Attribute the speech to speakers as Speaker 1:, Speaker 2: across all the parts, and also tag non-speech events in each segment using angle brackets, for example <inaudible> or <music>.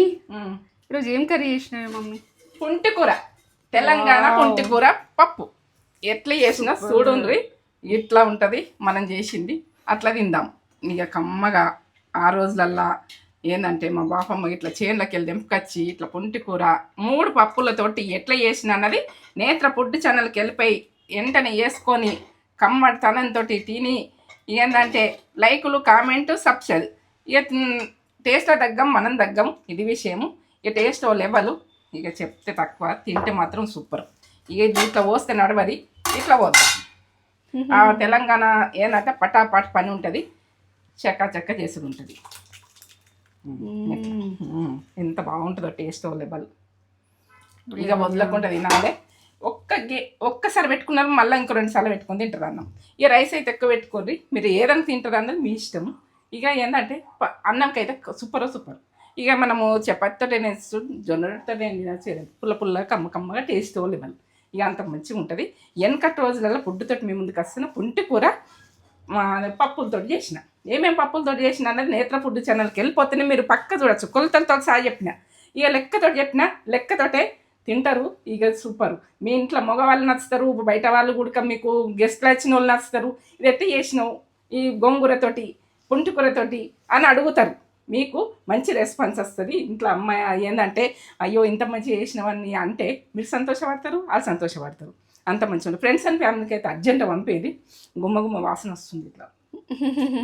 Speaker 1: ఈరోజు ఏం కర్రీ చేసినావు మమ్మీ?
Speaker 2: పుంటి కూర. తెలంగాణ పుంటి కూర పప్పు. ఎట్లా చేసినా చూడుండ్రి. ఇట్లా ఉంటుంది మనం చేసింది. అట్లా తిందాం. ఇక కమ్మగా ఆ రోజులల్లా ఏంటంటే మా బాపమ్మ ఇట్లా చేనులోకి వెళ్ళి దింపుకొచ్చి ఇట్లా పుంటి కూర మూడు పప్పులతోటి ఎట్లా చేసిన అన్నది నేత్ర ఫుడ్ ఛానల్కి వెళ్ళిపోయి వెంటనే వేసుకొని కమ్మడి తనంతో తిని ఏంటంటే లైకులు కామెంట్ సబ్స్క్రైబ్. టేస్ట్లో తగ్గం మనం తగ్గం ఇది విషయము. ఇక టేస్ట్ లెవెల్ ఇక చెప్తే తక్కువ తింటే మాత్రం సూపర్. ఇక ఇది ఇట్లా పోస్తే నడవది ఇట్లా పోద్దాం. తెలంగాణ ఏంటంటే పటాపాట్ పని ఉంటుంది చెక్క చెక్క చేసుడు ఉంటుంది. ఎంత బాగుంటుందో టేస్ట్ లెవెల్. ఇక వదలకుండా తినాలి. ఒక్క గే ఒక్కసారి పెట్టుకున్నారు మళ్ళీ ఇంకో రెండు సార్లు పెట్టుకొని తింటారు అన్నం. ఇక రైస్ అయితే ఎక్కువ పెట్టుకోర్రి మీరు ఏదైనా తింటారు అన్నది మీ ఇష్టం. ఇక ఏంటంటే ప- సూపర్ సూపర్. ఇక మనము చపాతీతో తినేచ్చు జొన్నతో తినచ్చు పుల్ల పుల్ల కమ్మ కమ్మగా టేస్ట్ వాళ్ళు ఇక అంత మంచిగా ఉంటుంది. వెనకటి రోజులలో ఫుడ్తో మీ ముందుకు వస్తున్న పుంటి కూర మా పప్పులతో చేసిన. ఏమేమి పప్పులతో చేసిన అన్నది నేత్ర ఫుడ్ ఛానల్కి వెళ్ళిపోతేనే మీరు పక్క చూడొచ్చు. కొలతలతో సహా చెప్పిన. ఇక లెక్కతో చెప్పిన లెక్కతోటే తింటారు. ఇక సూపరు. మీ ఇంట్లో మగవాళ్ళు నచ్చుతారు బయట వాళ్ళు కూడా మీకు గెస్ట్లు వచ్చిన వాళ్ళు నచ్చుతారు. ఇదైతే చేసినావు. ఈ గోంగూరతోటి పుంటికూరతోటి అని అడుగుతారు. మీకు మంచి రెస్పాన్స్ వస్తుంది. ఇంట్లో అమ్మాయి ఏంటంటే అయ్యో ఇంత మంచి చేసినవని అంటే మీరు సంతోషపడతారు వాళ్ళు సంతోషపడతారు. అంత మంచిగా ఫ్రెండ్స్ అండ్ ఫ్యామిలీకి అయితే అర్జెంట్ పంపేది గుమ్మ గుమ్మ వాసన వస్తుంది ఇట్లా.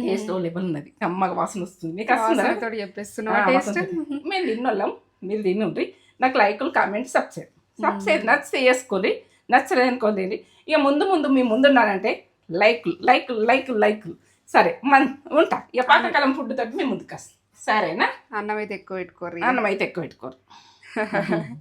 Speaker 2: టేస్ట్ లెవెల్ ఉన్నది. కమ్మగా వాసన వస్తుంది. మీకు వస్తుందా? మేము తిన్నోళ్ళం. మీరు తినుండ్రి. నాకు లైకులు కామెంట్ సబ్స్క్రైబ్. సబ్స్క్రైబ్ నచ్చితే వేసుకోండి నచ్చలేనుకోలేండి ఇక ముందు ముందు మీ ముందున్నానంటే లైక్ లైక్ లైక్ లైక్ సరే మన ఉంటా. ఇక పాతకాలం ఫుడ్ తోటి మేము ముందుకు వస్తాం. సరేనా?
Speaker 1: అన్నం అయితే ఎక్కువ పెట్టుకోర్రి.
Speaker 2: అన్నం అయితే ఎక్కువ పెట్టుకోరు. <laughs>